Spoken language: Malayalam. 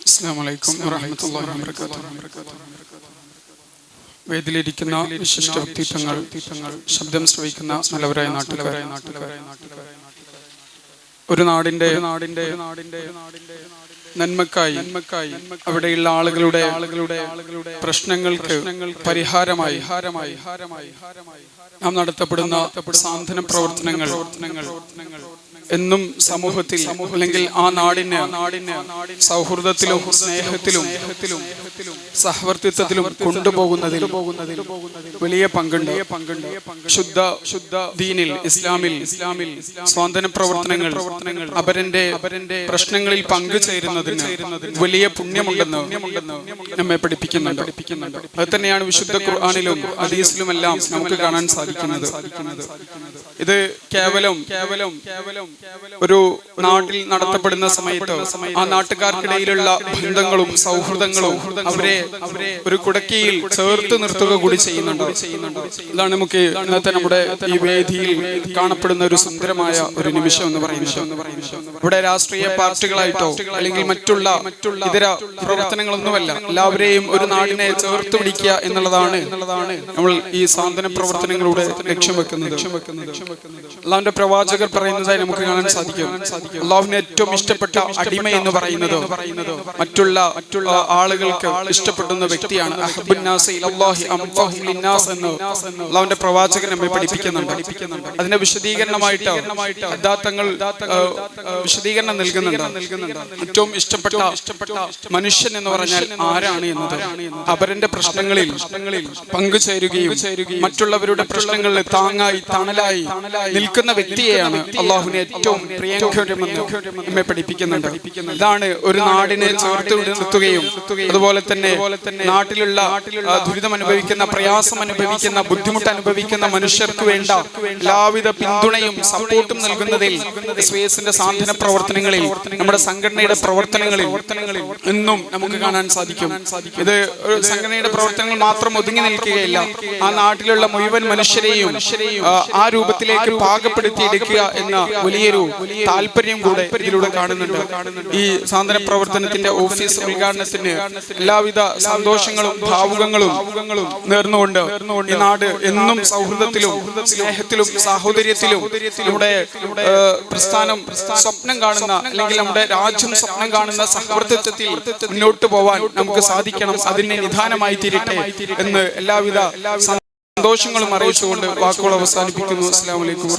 അസ്സാം വലൈക്കും വറഹമത്തല്ലാഹി വബറകാതുഹു. വേദിയിലിരിക്കുന്ന വിശിഷ്ട വ്യക്തിത്വങ്ങൾ ശബ്ദം ശ്രവിക്കുന്ന നല്ലവരായ നാട്ടുകാരായ നാട്ടുകാരായ ഒരു നാടിന്റെ നാടിന്റെ നാടിന്റെ നന്മക്കായി നന്മക്കായി അവിടെയുള്ള ആളുകളുടെ ആളുകളുടെ ആളുകളുടെ പ്രശ്നങ്ങൾക്ക് പരിഹാരമായി ഹാരമായി ഹാരമായി ഹാരമായി നാം നടത്തപ്പെടുന്ന സാന്ത്വന പ്രവർത്തനങ്ങൾ പ്രവർത്തനങ്ങൾ എന്നും സമൂഹത്തിൽ അല്ലെങ്കിൽ ആ നാടിന് നാടിന് സൗഹൃദത്തിലും സ്നേഹത്തിലും സഹവർത്തിത്വത്തിലും കൊണ്ടുപോകുന്നതിൽ വലിയ പങ്കുണ്ട്. പങ്കുണ്ട്. ശുദ്ധ ശുദ്ധ ദീനിൽ ഇസ്ലാമിൽ ഇസ്ലാമിൽ സ്വാതന്ത്ര്യ പ്രവർത്തനങ്ങൾ പ്രവർത്തനങ്ങൾ അവരന്റെ അവരന്റെ പ്രശ്നങ്ങളിൽ പങ്കുചേരുന്നതിന് വലിയ പുണ്യമുണ്ടെന്ന് നമ്മെ പഠിപ്പിക്കുന്നുണ്ട്. അത് തന്നെയാണ് വിശുദ്ധ ഖുർആാനിലും ഹദീസിലുമെല്ലാം നമുക്ക് കാണാൻ സാധിക്കുന്നത്. ഇത് കേവലം കേവലം കേവലം ഒരു നാട്ടിൽ നടത്തപ്പെടുന്ന സമയത്ത് ആ നാട്ടുകാർക്കിടയിലുള്ള ബന്ധങ്ങളും സൗഹൃദങ്ങളും അവരെ അവരെ ഒരു കുടക്കിയിൽ ചേർത്ത് നിർത്തുക കൂടി ചെയ്യുന്നുണ്ട്. ഇതാണ് നമുക്ക് ഇന്നത്തെ നമ്മുടെ ഈ വേദിയിൽ കാണപ്പെടുന്ന ഒരു സുന്ദരമായ ഒരു നിമിഷം എന്ന് പറയുന്നത്. ഇവിടെ രാഷ്ട്രീയ പാർട്ടികളായിട്ടോ അല്ലെങ്കിൽ മറ്റുള്ള ഇതര പ്രവർത്തനങ്ങളൊന്നുമല്ല. എല്ലാവരെയും ഒരു നാടിനെ ചേർത്ത് പിടിക്കുക എന്നുള്ളതാണ് നമ്മൾ ഈ സാന്ത്വന പ്രവർത്തനങ്ങളുടെ ലക്ഷ്യം വെക്കുന്നത്. അള്ളാഹുന്റെ പ്രവാചകർ പറയുന്നതായി നമുക്ക് കാണാൻ സാധിക്കും. അള്ളാഹുവിന് ഏറ്റവും ഇഷ്ടപ്പെട്ട അടിമ എന്ന് പറയുന്നത് മറ്റുള്ള മറ്റുള്ള ആളുകൾക്ക് ഇഷ്ടപ്പെടുന്ന വ്യക്തിയാണ്. എന്ന് അള്ളാഹുവിന്റെ പ്രവാചകൻ നമ്മെ പഠിപ്പിക്കുന്നുണ്ട്. അതിന്റെ വിശദീകരണമായിട്ട് വിശദീകരണം നൽകുന്നുണ്ട്. ഏറ്റവും ഇഷ്ടപ്പെട്ട മനുഷ്യൻ എന്ന് പറഞ്ഞാൽ ആരാണ് എന്നത്? അവരന്റെ പ്രശ്നങ്ങളിൽ പങ്കുചേരുകയും മറ്റുള്ളവരുടെ പ്രശ്നങ്ങളിൽ താങ്ങായി തണലായി നിൽക്കുന്ന വ്യക്തിയെയാണ് അള്ളാഹുവിനെ ഏറ്റവും പ്രിയങ്കരമെന്ന് നമ്മെ പഠിപ്പിക്കുന്നുണ്ട്. ഇതാണ് ഒരു നാടിനെ ചേർത്ത് നിർത്തുകയും അതുപോലെ തന്നെ നാട്ടിലുള്ള ദുരിതം അനുഭവിക്കുന്ന പ്രയാസം അനുഭവിക്കുന്ന ബുദ്ധിമുട്ട് അനുഭവിക്കുന്ന മനുഷ്യർക്ക് വേണ്ട എല്ലാവിധ പിന്തുണയും സപ്പോർട്ടും നൽകുന്നതിൽ സാന്ത്വന പ്രവർത്തനങ്ങളിൽ നമ്മുടെ സംഘടനയുടെ പ്രവർത്തനങ്ങളിൽ എന്നും നമുക്ക് കാണാൻ സാധിക്കും. ഇത് സംഘടനയുടെ പ്രവർത്തനങ്ങൾ മാത്രം ഒതുങ്ങി നിൽക്കുകയില്ല. ആ നാട്ടിലുള്ള മുഴുവൻ മനുഷ്യരെയും ആ, രൂപത്തിലേക്ക് പാകപ്പെടുത്തി എടുക്കുക എന്ന വലിയൊരു താല്പര്യം കൂടെ ഇതിലൂടെ കാണുന്നുണ്ട്. ഈ സാന്ത്വന പ്രവർത്തനത്തിന്റെ ഓഫീസ് ഉദ്ഘാടനത്തിന് എല്ലാവിധ സന്തോഷങ്ങളും ഭാവുകങ്ങളും നേർന്നുകൊണ്ട് ഈ നാട് എന്നും സൗഹൃദത്തിലും സ്നേഹത്തിലും സാഹോദര്യത്തിലും നമ്മുടെ പ്രസ്ഥാനം സ്വപ്നം കാണുന്ന അല്ലെങ്കിൽ നമ്മുടെ രാജ്യം സ്വപ്നം കാണുന്ന സഹവർത്തിത്വത്തിൽ മുന്നോട്ട് പോവാൻ നമുക്ക് സാധിക്കണം. അതിനെ നിധാനമായി തീരട്ടെ എന്ന് എല്ലാവിധ സന്തോഷങ്ങളും അറിയിച്ചുകൊണ്ട് വാക്കുകൾ അവസാനിപ്പിക്കുന്നു. അസ്സാം വലൈക്കും